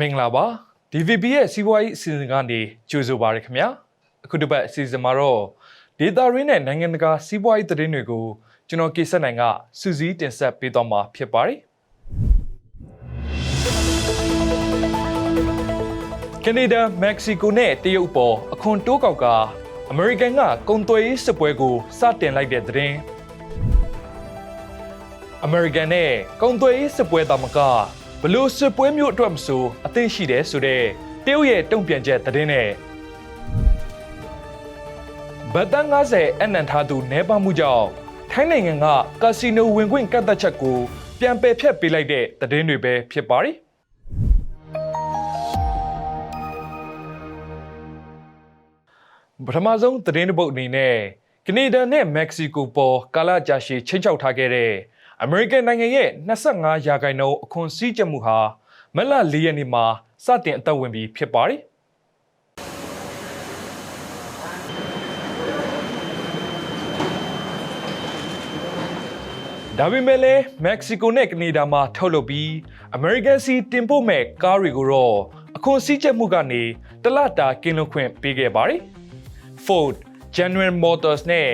မင်္ဂလာပါ DVB ရဲ့စီးပွားရေးအစီအစဉ်ကနေကြိုဆိုပါရခင်ဗျာအခုတစ်ပတ်အစီအစဉ်မှာတော့ဒေတာရင်းနဲ့နိုင်ငံတကာစီးပွားရေးသတင်းတွေကိုကျွန်တော်ကေဆက်နိုင်ကစူးစီးတင်ဆက်ပေးသွားမှာဖြစ်ပါတယ်ကနေဒါမက္ကဆီကိုနဲ့တရုတ်ပေါ်အခွန်တိုးကောက်ကအမေရိကန်ကကုန်သွယ်ရေးစစ်ပွဲကိုစတင်လိုက်တဲ့သတင်းအမေရိကန်နဲ့ကုန်သွယ်ရေးစစ်ပွဲတာမက ဘလို့စစ်ပွဲမျိုးအတွက်မဆိုအသင့်ရှိတယ်ဆိုတဲ့တရုတ်ရဲ့တုံ့ပြန်ချက်သတင်းနဲ့ဗတ်တန်90အနံထားသူနဲပါမှုကြောင့်ထိုင်းနိုင်ငံကကာစီနိုဝင်ခွင့်ကတ်သက်ချက်ကိုပြန်ပယ်ဖျက်ပေးလိုက်တဲ့သတင်းတွေပဲဖြစ်ပါတယ်ပထမဆုံးသတင်းတစ်ပုဒ်အနေနဲ့ကနေဒါနဲ့မက္ကဆီကိုပေါ်ကာလကြာရှည်ချင်းချောက်ထားခဲ့တဲ့ အမေရိကန်နိုင်ငံရဲ့25ရာခိုင်နှုန်းအခွန်စည်းကြပ်မှုဟာမက်လ၄ရက်နေ့မှာစတင်အသက်ဝင်ပြီးဖြစ်ပါတယ်ဒါပေမဲ့လည်းမက္ကဆီကိုနဲ့ကနေဒါမှာထုတ်လုပ်ပြီးအမေရိကန်စီတင်ပို့မဲ့ကားတွေကိုတော့အခွန်စည်းကြပ်မှုကနေတလတာကင်းလွတ်ခွင့်ပေးခဲ့ပါတယ်။ Ford, General Motors နဲ့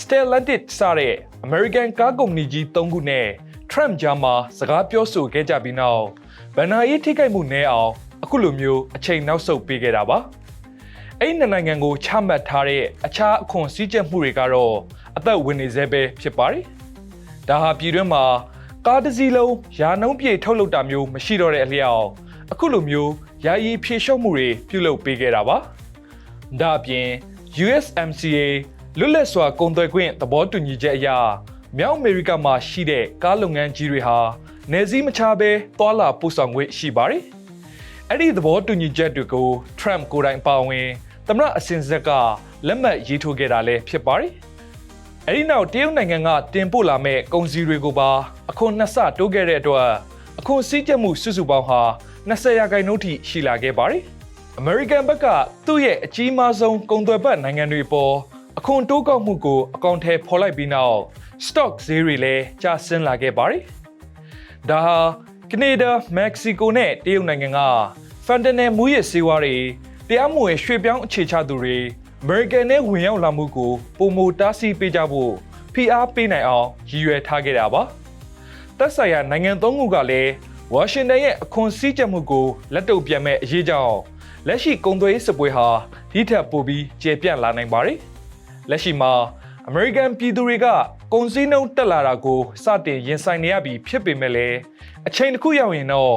Stellantis စတဲ့ American ကားကုမ္ပဏီကြီး၃ခုနဲ့ Trump ကြားမှာစကားပြောဆိုခဲ့ကြပြီးနောက်ဗန်နာရေးထိခိုက်မှုနည်းအောင်အခုလိုမျိုးအချိန်နောက်ဆုတ်ပေးခဲ့တာပါ။အဲ့ဒီနှစ်နိုင်ငံကိုချမှတ်ထားတဲ့အခြားအခွန်စည်းကြပ်မှုတွေကတော့အသက်ဝင်နေသေးပဲဖြစ်ပါတယ်။ဒါဟာပြည်တွင်းမှာကားတစ်စီးလုံးယာနှုံးပြေထုတ်လုပ်တာမျိုးမရှိတော့တဲ့အလျောက်အခုလိုမျိုးယာယီဖြေလျှော့မှုတွေပြုလုပ်ပေးခဲ့တာပါ။ဒါအပြင် USMCA လွတ်လပ်စွာကုန်သွယ်ခွင့်သဘောတူညီချက်အရမြောက်အမေရိကမှာရှိတဲ့ကားလုပ်ငန်းကြီးတွေဟာနေစည်းမချဘဲသွာလာပို့ဆောင်ခွင့်ရှိပါတယ်။အဲ့ဒီသဘောတူညီချက်တွေကို Trump ကိုယ်တိုင်ပါဝင်သမ္မတအစဉ်ဆက်ကလက်မှတ်ရေးထိုးခဲ့တာလည်းဖြစ်ပါတယ်။အဲ့ဒီနောက်တရုတ်နိုင်ငံကတင်ပို့လာမဲ့ကုန်စည်တွေကိုပါအခွန်နှစ်ဆတိုးခဲ့တဲ့အတွက်အခွန်စည်းကြပ်မှုစုစုပေါင်းဟာ20ရာခိုင်နှုန်းထိရှိလာခဲ့ပါတယ်။ American ဘက်ကသူ့ရဲ့အကြီးမားဆုံးကုန်သွယ်ပတ်နိုင်ငံတွေပေါ် အခွန်တိုးကောက်မှုကိုအကောင့်ထဲဖော်လိုက်ပြီးနောက် stock ဈေးတွေလည်းကျဆင်းလာခဲ့ပါတယ်။ဒါဟာကနေဒါ၊မက္ကဆီကိုနဲ့တရုတ်နိုင်ငံကဖန်တနယ်မူရစ်ဆေးဝါးတွေတရားမဝင်ရွှေ့ပြောင်းအခြေချသူတွေအမေရိကန်နဲ့ဝင်ရောက်လာမှုကိုပုံမတားဆီးပေးကြဖို့ဖိအားပေးနိုင်အောင်ရည်ရွယ်ထားခဲ့တာပါ။သက်ဆိုင်ရာနိုင်ငံသုံးခုကလည်းဝါရှင်တန်ရဲ့အခွန်စည်းကြပ်မှုကိုလက်တုပ်ပြန်မဲ့အရေးကြောင့်လက်ရှိကုန်သွယ်ရေးစစ်ပွဲဟာဒီထက်ပိုပြီးကျေပြန့်လာနိုင်ပါတယ်။ လက်ရှိမှာအမေရိကန်ပြည်သူတွေကကုန်စည်နှုန်းတက်လာတာကိုစတင်ရင်ဆိုင်နေရပြီဖြစ်ပေမဲ့လည်းအချိန်တစ်ခုရောက်ရင်တော့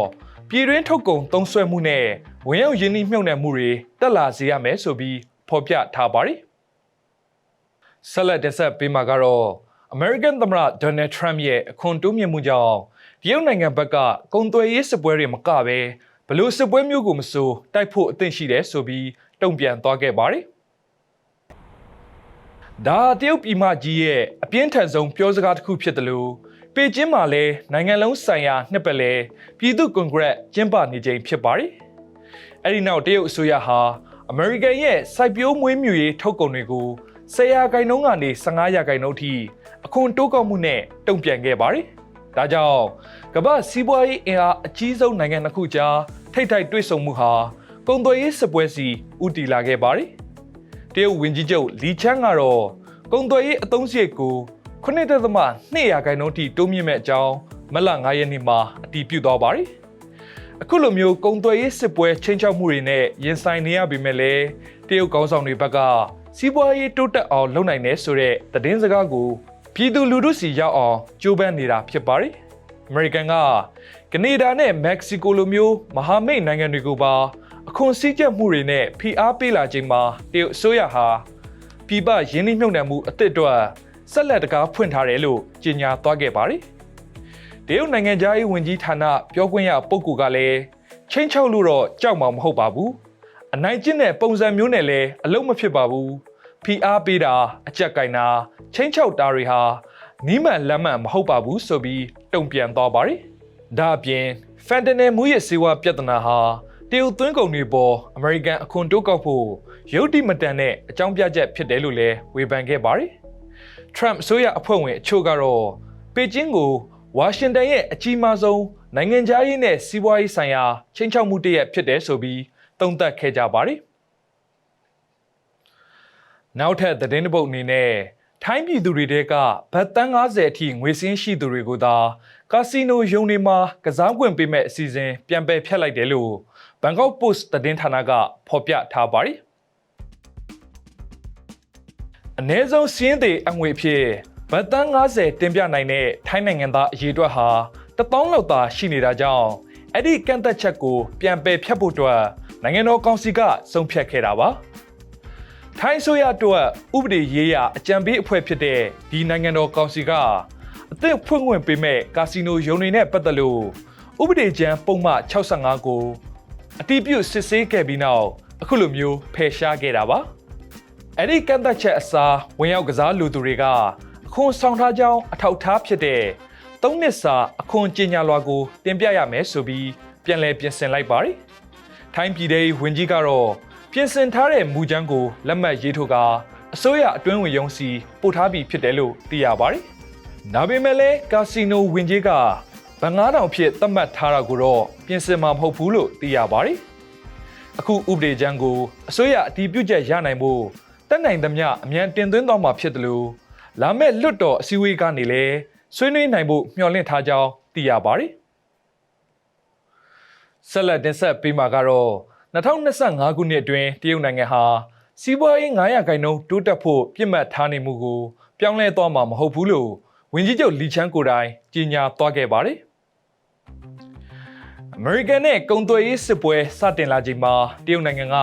ပြည်တွင်းထုတ်ကုန်သုံးစွဲမှုနဲ့ဝင်ရောက်ရင်းနှီးမြှုပ်နှံမှုတွေတက်လာစေရမယ်ဆိုပြီးဖော်ပြထားပါတယ်။ဆက်လက်တင်ဆက်ပေးမှာကတော့ American သမ္မတ Donald Trump ရဲ့အခွန်တိုးမြင့်မှုကြောင့်တရုတ်နိုင်ငံဘက်ကကုန်သွယ်ရေးစစ်ပွဲတွေမကဘဲဘလို့စစ်ပွဲမျိုးကိုမဆိုတိုက်ဖို့အသင့်ရှိတယ်ဆိုပြီးတုံ့ပြန်သွားခဲ့ပါတယ်။ ဒါတရုတ်ပြည်မကြီးရဲ့အပြင်းထန်ဆုံးပြောစကားတစ်ခုဖြစ်တယ်လို့ပေကျင်းမှာလည်းနိုင်ငံလုံးဆိုင်ရာနှစ်ပတ်လဲပြည်သူ့ကွန်ဂရက်ကျင်းပနေချိန်ဖြစ်ပါတယ်။အဲဒီနောက်တရုတ်အစိုးရဟာအမေရိကန်ရဲ့စိုက်ပျိုးမွေးမြူရေးထုတ်ကုန်တွေကို10ရာခိုင်နှုန်းကနေ15ရာခိုင်နှုန်းထိအခွန်တိုးကောက်မှုနဲ့တုံ့ပြန်ခဲ့ပါတယ်။ဒါကြောင့်ကမ္ဘာစီးပွားရေးအင်အားအကြီးဆုံးနိုင်ငံတစ်ခုကြားထိတ်ထိုက်တွေ့ဆုံမှုဟာကုန်သွယ်ရေးစစ်ပွဲစီဦးတည်လာခဲ့ပါတယ်။ တရုတ်ဝန်ကြီးချုပ်လီချန်းကတော့ကုန်သွယ်ရေးအသုံးစရိတ်ကို9.2ရာခိုင်နှုန်းထိတိုးမြင့်မဲ့အကြောင်းမလ9ရက်နေ့မှာအတည်ပြုသွားပါတယ်။အခုလိုမျိုးကုန်သွယ်ရေးစစ်ပွဲချင်းချောက်မှုတွေနဲ့ရင်ဆိုင်နေရပေမဲ့လည်းတရုတ်ကောင်းဆောင်တွေဘက်ကစီးပွားရေးတိုးတက်အောင်လုပ်နိုင်တယ်ဆိုတဲ့သတင်းစကားကိုပြည်သူလူထုစီရောက်အောင်ကြိုးပမ်းနေတာဖြစ်ပါတယ်။အမေရိကန်ကကနေဒါနဲ့မက္ကဆီကိုလိုမျိုးမဟာမိတ်နိုင်ငံတွေကိုပါ အခွန်စည်းကြပ်မှုတွေနဲ့ဖိအားပေးလာချိန်မှာတရုတ်အစိုးရဟာပြည်ပရင်းနှီးမြှုပ်နှံမှုအသစ်အတွက်ဆက်လက်တကားဖွင့်ထားတယ်လို့ကြေညာသွားခဲ့ပါတယ်။တရုတ်နိုင်ငံသားရေးဝန်ကြီးဌာနပြောခွင့်ရပုဂ္ဂိုလ်ကလည်းချင်းချောက်လို့တော့ကြောက်မှာမဟုတ်ပါဘူး။အနိုင်ကျင့်တဲ့ပုံစံမျိုးနဲ့လည်းအလုံးမဖြစ်ပါဘူး။ဖိအားပေးတာအကြက်ကင်တာချင်းချောက်တာတွေဟာနီးမှန်လက်မှန်မဟုတ်ပါဘူးဆိုပြီးတုံ့ပြန်သွားပါတယ်။ဒါအပြင်ဖန်တနယ်မူရစ်စေဝါပြဿနာဟာ တရုတ်သွင်းကုန်တွေပေါ်အမေရိကန်အခွန်တိုးကောက်ဖို့ရုတ်တိမတန်တဲ့အကြောင်းပြချက်ဖြစ်တယ်လို့လည်းဝေဖန်ခဲ့ပါတယ်။ Trump အစိုးရအဖွဲ့ဝင်အချို့ကတော့ပေကျင်းကိုဝါရှင်တန်ရဲ့အကြီးမားဆုံးနိုင်ငံခြားရေးနဲ့စီးပွားရေးဆိုင်ရာချင်းချောက်မှုတစ်ရက်ဖြစ်တယ်ဆိုပြီးသုံးသပ်ခဲ့ကြပါတယ်နောက်ထပ်သတင်းတစ်ပုဒ်အနေနဲ့ထိုင်းပြည်သူတွေတဲကဘတ်တန်း90အထိငွေစင်းရှိသူတွေကိုသာကာစီနိုယုံတွေမှာကစားခွင့်ပေးမဲ့အစီအစဉ်ပြန်ပယ်ဖျက်လိုက်တယ်လို့ Bangkok Post သတင်းဌာနကဖော်ပြထားပါတယ်အ ਨੇ ဆုံးစီးရင်တွေအငွေဖြစ်ဘတ်တန်း90တင်ပြနိုင်တဲ့ထိုင်းနိုင်ငံသားအရေးအတွက်ဟာတပေါင်းလောက်သာရှိနေတာကြောင့်အဲ့ဒီကန့်သက်ချက်ကိုပြန်ပယ်ဖျက်ဖို့အတွက်နိုင်ငံတော်ကောင်စီကဆုံးဖြတ်ခဲ့တာပါထိုင်းဆိုရအတွက်ဥပဒေရေးရာအကြံပေးအဖွဲ့ဖြစ်တဲ့ဒီနိုင်ငံတော်ကောင်စီကအသစ်ဖွင့်ခွင့်ပေးမဲ့ကာစီနိုယုံတွေနဲ့ပတ်သက်လို့ဥပဒေကြမ်းပုံမှ65ကို အတိပြုစစ်ဆေးခဲ့ပြီးနောက်အခုလိုမျိုးဖယ်ရှားခဲ့တာပါအဲ့ဒီကန့်သက်ချက်အစားဝင်ရောက်ကစားလူသူတွေကအခွန်ဆောင်ထားကြောင်းအထောက်ထားဖြစ်တဲ့သုံးနှစ်စာအခွန်ကြေညာလွှာကိုတင်ပြရမယ်ဆိုပြီးပြန်လည်ပြင်ဆင်လိုက်ပါတယ်။ထိုင်းပြည်ထောင်ဝင်ကြီးကတော့ပြင်ဆင်ထားတဲ့မူကြမ်းကိုလက်မှတ်ရေးထိုးကာအစိုးရအတွင်းဝင်ရုံးစီပို့ထားပြီးဖြစ်တယ်လို့သိရပါတယ်။ဒါပေမဲ့လည်းကာစီနိုဝင်ကြီးက ဗန်9000ဖြစ်သတ်မှတ်ထားတာကိုတော့ပြင်ဆင်မှာမဟုတ်ဘူးလို့သိရပါတယ်။အခုဥပဒေကြမ်းကိုအစိုးရအတည်ပြုချက်ရနိုင်ဖို့တက်နိုင်သမျှအမြန်တင်သွင်းသွားမှာဖြစ်တယ်လို့လာမယ့်လွတ်တော်အစည်းအဝေးကနေလည်းဆွေးနွေးနိုင်ဖို့မျှော်လင့်ထားကြောင်းသိရပါတယ်။ဆက်လက်တင်ဆက်ပေးမှာကတော့2025ခုနှစ်အတွင်းတရုတ်နိုင်ငံဟာစီးပွားရေး900ခန့်နှုန်းတိုးတက်ဖို့ပြစ်မှတ်ထားနေမှုကိုပြောင်းလဲသွားမှာမဟုတ်ဘူးလို့ဝန်ကြီးချုပ်လီချန်ကိုတိုင်ကြေညာသွားခဲ့ပါတယ်။ အမေရိကန်နဲ့ကုန်သွယ်ရေးစစ်ပွဲစတင်လာချိန်မှာတရုတ်နိုင်ငံက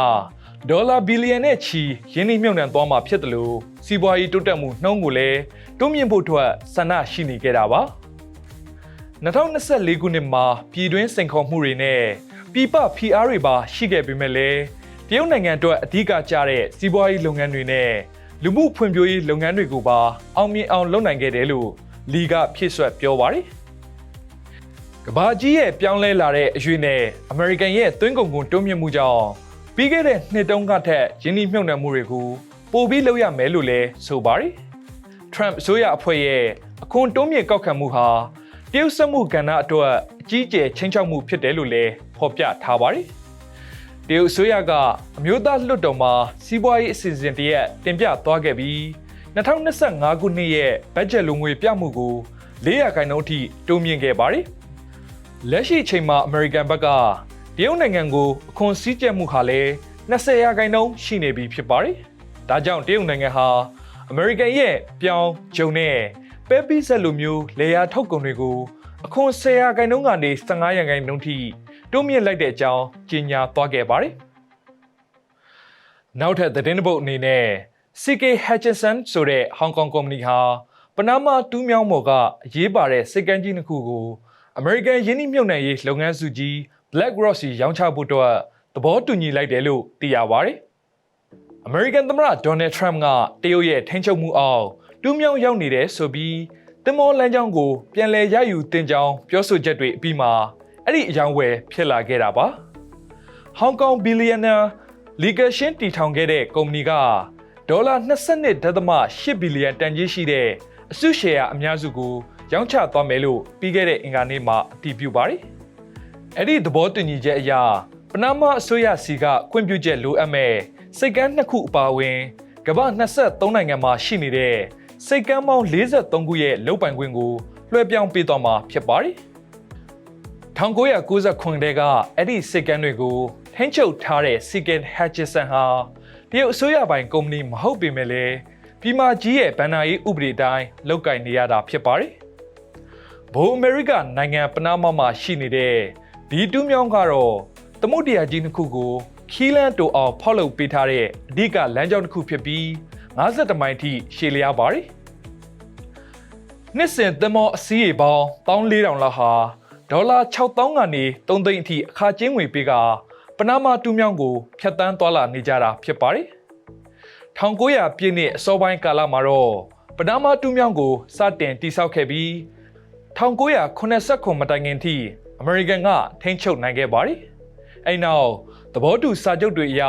ဒေါ်လာဘီလီယံနဲ့ချီရင်းနှီးမြှုပ်နှံသွားမှာဖြစ်တယ်လို့စီးပွားရေးတိုးတက်မှုနှုန်းကိုလည်းတွန်းမြင့်ဖို့အတွက်ဆန္ဒရှိနေခဲ့တာပါ2024ခုနှစ်မှာပြည်တွင်းစိန်ခေါ်မှုတွေနဲ့ပြည်ပ PR တွေပါရှိခဲ့ပေမဲ့လည်းတရုတ်နိုင်ငံအတွက်အဓိကကျတဲ့စီးပွားရေးလုပ်ငန်းတွေနဲ့လူမှုဖွံ့ဖြိုးရေးလုပ်ငန်းတွေကိုပါအောင်မြင်အောင်လုပ်နိုင်ခဲ့တယ်လို့လီကဖြည့်ဆွက်ပြောပါတယ် ကဘာကြီးရဲ့ပြောင်းလဲလာတဲ့အရွေးနဲ့အမေရိကန်ရဲ့သွင်းကုန်ကုန်တွန်းမြင့်မှုကြောင့်ပြီးခဲ့တဲ့နှစ်တုန်းကထက်ယင်းနှိမ့်မြုပ်နှံမှုတွေကိုပိုပြီးလုပ်ရမယ်လို့လည်းဆိုပါတယ်။ Trump အစိုးရအဖွဲ့ရဲ့အခွန်တိုးမြင့်ကောက်ခံမှုဟာတရုတ်စက်မှုကဏ္ဍအတွက်အကြီးအကျယ်ချင်းချောက်မှုဖြစ်တယ်လို့လည်းဖော်ပြထားပါတယ်။တရုတ်အစိုးရကအမျိုးသားလွှတ်တော်မှာစီးပွားရေးအစီအစဉ်တရက်တင်ပြသွားခဲ့ပြီး2025ခုနှစ်ရဲ့ဘတ်ဂျက်လုံငွေပြမှုကို400ခန့်နှုန်းအထိတိုးမြင့်ခဲ့ပါတယ်။ လက်ရှိအချိန်မှာအမေရိကန်ဘက်ကတရုတ်နိုင်ငံကိုအခွန်စည်းကျပ်မှုဟာလည်း20ရာခိုင်နှုန်းရှိနေပြီဖြစ်ပါတယ်။ဒါကြောင့်တရုတ်နိုင်ငံဟာအမေရိကန်ရဲ့ပြောင်းဂျုံနဲ့ပဲပိဆက်လိုမျိုးလေယာထုတ်ကုန်တွေကိုအခွန်10ရာခိုင်နှုန်းကနေ15ရာခိုင်နှုန်းထိတိုးမြင့်လိုက်တဲ့အကြောင်းကြေညာသွားခဲ့ပါတယ်။နောက်ထပ်သတင်းတစ်ပုဒ်အနေနဲ့ CK Hutchinson ဆိုတဲ့ Hong Kong ကုမ္ပဏီဟာပနာမတူးမြောင်းမော်ကအရေးပါတဲ့စိတ်ကမ်းကြီးတစ်ခုကို American ယင်းနှိမ့်မြုပ်နှံရေးလုပ်ငန်းစုကြီး BlackRock စီရောင်းချဖို့အတွက်သဘောတူညီလိုက်တယ်လို့သိရပါတယ်။ American သမ္မတ Donald Trump ကတရုတ်ရဲ့ထိန်းချုပ်မှုအောက်တူးမြောင်းရောက်နေတယ်ဆိုပြီးတင်မောလမ်းကြောင်းကိုပြန်လည်ရယူတင်ကြောင်းပြောဆိုချက်တွေအပြီးမှာအဲ့ဒီအယောင်ဝယ်ဖြစ်လာခဲ့တာပါ။ Hong Kong billionaire Li Keqiang တီထောင်ခဲ့တဲ့ကုမ္ပဏီကဒေါ်လာ22.8ဘီလီယံတန်ကြီးရှိတဲ့အစုရှယ်ယာအများစုကို ရောင်းချသွားမယ်လို့ပြီးခဲ့တဲ့အင်္ဂါနေ့မှာအတည်ပြုပါတယ်။အဲ့ဒီသဘောတူညီချက်အရပနာမအစိုးရစီကခွင့်ပြုချက်လိုအပ်မဲ့စိတ်ကမ်းနှစ်ခုအပါအဝင်ကမ္ဘာ23နိုင်ငံမှာရှိနေတဲ့စိတ်ကမ်းပေါင်း43ခုရဲ့လုပ်ပိုင်ခွင့်ကိုလွှဲပြောင်းပေးသွားမှာဖြစ်ပါတယ်။1990တဲကအဲ့ဒီစိတ်ကမ်းတွေကိုထိန်းချုပ်ထားတဲ့ Secret Hutchison ဟာတရုတ်အစိုးရပိုင်ကုမ္ပဏီမဟုတ်ပေမဲ့လည်းပြည်မကြီးရဲ့ဗန်နာရေးဥပဒေတိုင်းလောက်ကင်နေရတာဖြစ်ပါတယ်။ ဘိုးအမေရိကနိုင်ငံပနာမမှာရှိနေတဲ့ဒီတူးမြောင်းကတော့သမုဒ္ဒရာကြီးနှစ်ခုကိုခီးလန်းတိုအောင်ဖောက်လုပ်ပေးထားတဲ့အဓိကလမ်းကြောင်းတစ်ခုဖြစ်ပြီး50မိုင်ထိရှည်လျားပါတယ်။နှစ်စဉ်သမောအစည်းရေပေါင်း14000လောက်ဟာဒေါ်လာ6000ကနေ3သိန်းအထိအခါကျင်းငွေပေးကပနာမတူးမြောင်းကိုဖျက်ဆီးသွားလာနေကြတာဖြစ်ပါတယ်။1900ပြည့်နှစ်အစောပိုင်းကာလမှာတော့ပနာမတူးမြောင်းကိုစတင်တိစောက်ခဲ့ပြီး 1989မတိုင်ခင်ထိအမေရိကန်ကထိန်းချုပ်နိုင်ခဲ့ပါတယ်။အဲ့နောက်သဘောတူစာချုပ်တွေအရ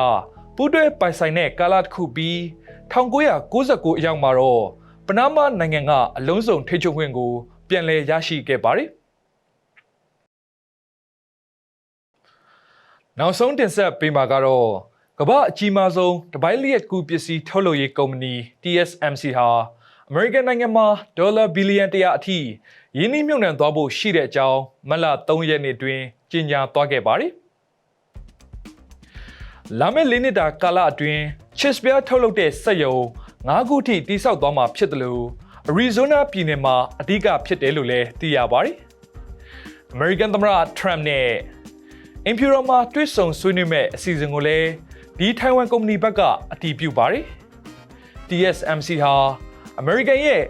ပူးတွဲပိုင်ဆိုင်တဲ့ကာလတစ်ခုပြီး1999အရောက်မှာတော့ပနာမနိုင်ငံကအလုံးစုံထိန်းချုပ်ခွင့်ကို ပြန်လည်ရရှိခဲ့ပါတယ်။နောက်ဆုံးတင်ဆက်ပေးမှာကတော့ကမ္ဘာအကြီးမားဆုံးတပိုင်းလျက်ကူပစ္စည်းထုတ်လုပ်ရေးကုမ္ပဏီ TSMC ဟာ အမေရိကန်နိုင်ငံမှာဒေါ်လာဘီလီယံတရာအထိယင်းနှိမ့်မြုပ်နှံသွားဖို့ရှိတဲ့အကြောင်းမတ်လ3ရက်နေ့တွင်ကြေညာသွားခဲ့ပါတယ်။လာမယ့်၄နှစ်တာကာလအတွင်း chips ပြားထုတ်လုပ်တဲ့စက်ရုံ၅ခုထိတိစောက်သွားမှာဖြစ်တယ်လို့ Arizona ပြည်နယ်မှာအဓိကဖြစ်တယ်လို့လည်းသိရပါတယ်။ American သမ္မတ Trump နဲ့ Imperial မှာတွေ့ဆုံဆွေးနွေးမဲ့အစီအစဉ်ကိုလည်းဒီထိုင်ဝမ်ကုမ္ပဏီဘက်ကအတည်ပြုပါတယ်။ TSMC ဟာ American ရဲ့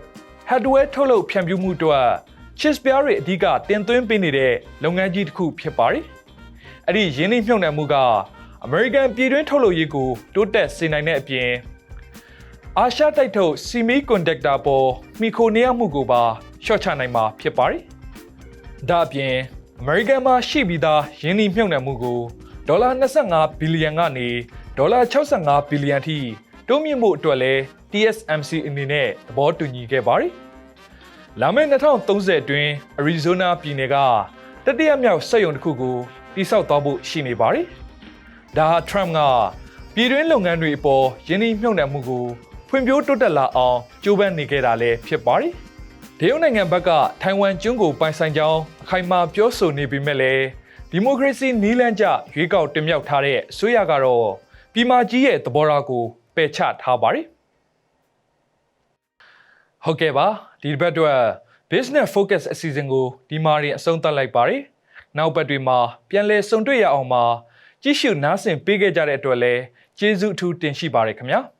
hardware ထုတ်လုပ်ဖြန့်ဖြူးမှုအတွက် chips ပြားတွေအဓိကတင်သွင်းပေးနေတဲ့လုပ်ငန်းကြီးတစ်ခုဖြစ်ပါတယ်။အဲ့ဒီရင်းနှီးမြှုပ်နှံမှုက American ပြည်တွင်းထုတ်လုပ်ရေးကိုတိုးတက်စေနိုင်တဲ့အပြင်အာရှတိုက်ထုတ် semiconductor ပေါ်မိခိုနေရမှုကိုပါရှော့ချနိုင်မှာဖြစ်ပါတယ်။ဒါအပြင် American မှာရှိပြီးသားယင်းနှိမ့်မြှုပ်နှံမှုကိုဒေါ်လာ25ဘီလီယံကနေဒေါ်လာ65ဘီလီယံထိတိုးမြင့်မှုအတွက်လည်း TSMC အနေနဲ့သဘောတူညီခဲ့ပါတယ်။လာမယ့်2030အတွင်း Arizona ပြည်နယ်ကတတိယမြောက်စက်ရုံတစ်ခုကိုတိစောက်သွားဖို့ရှိနေပါတယ်။ဒါဟာ Trump ကပြည်တွင်းလုပ်ငန်းတွေအပေါ်ယင်းနှိမ့်မြှုပ်နှံမှုကိုဖွံ့ဖြိုးတိုးတက်လာအောင်ကြိုးပမ်းနေခဲ့တာလည်းဖြစ်ပါတယ်။တရုတ်နိုင်ငံဘက်ကထိုင်ဝမ်ကျွန်းကိုပိုင်ဆိုင်ကြောင်းအခိုင်အမာပြောဆိုနေပေမဲ့လည်းဒီမိုကရေစီနီးလန်းကျရွေးကောက်တင်မြှောက်ထားတဲ့အစိုးရကတော့ပြည်မကြီးရဲ့သဘောထားကိုပယ်ချထားပါတယ်။ ဟုတ်ကဲ့ပါဒီတစ်ပတ်အတွက် business focus အစီအစဉ်ကိုဒီမှာရင်အဆုံးသတ်လိုက်ပါတယ်။နောက်ပတ်တွေမှာပြန်လည်ဆုံတွေ့ရအောင်မှာကြည့်ရှုနားဆင်ပေးခဲ့ကြတဲ့အတွက်လည်းကျေးဇူးအထူးတင်ရှိပါတယ်ခင်ဗျာ။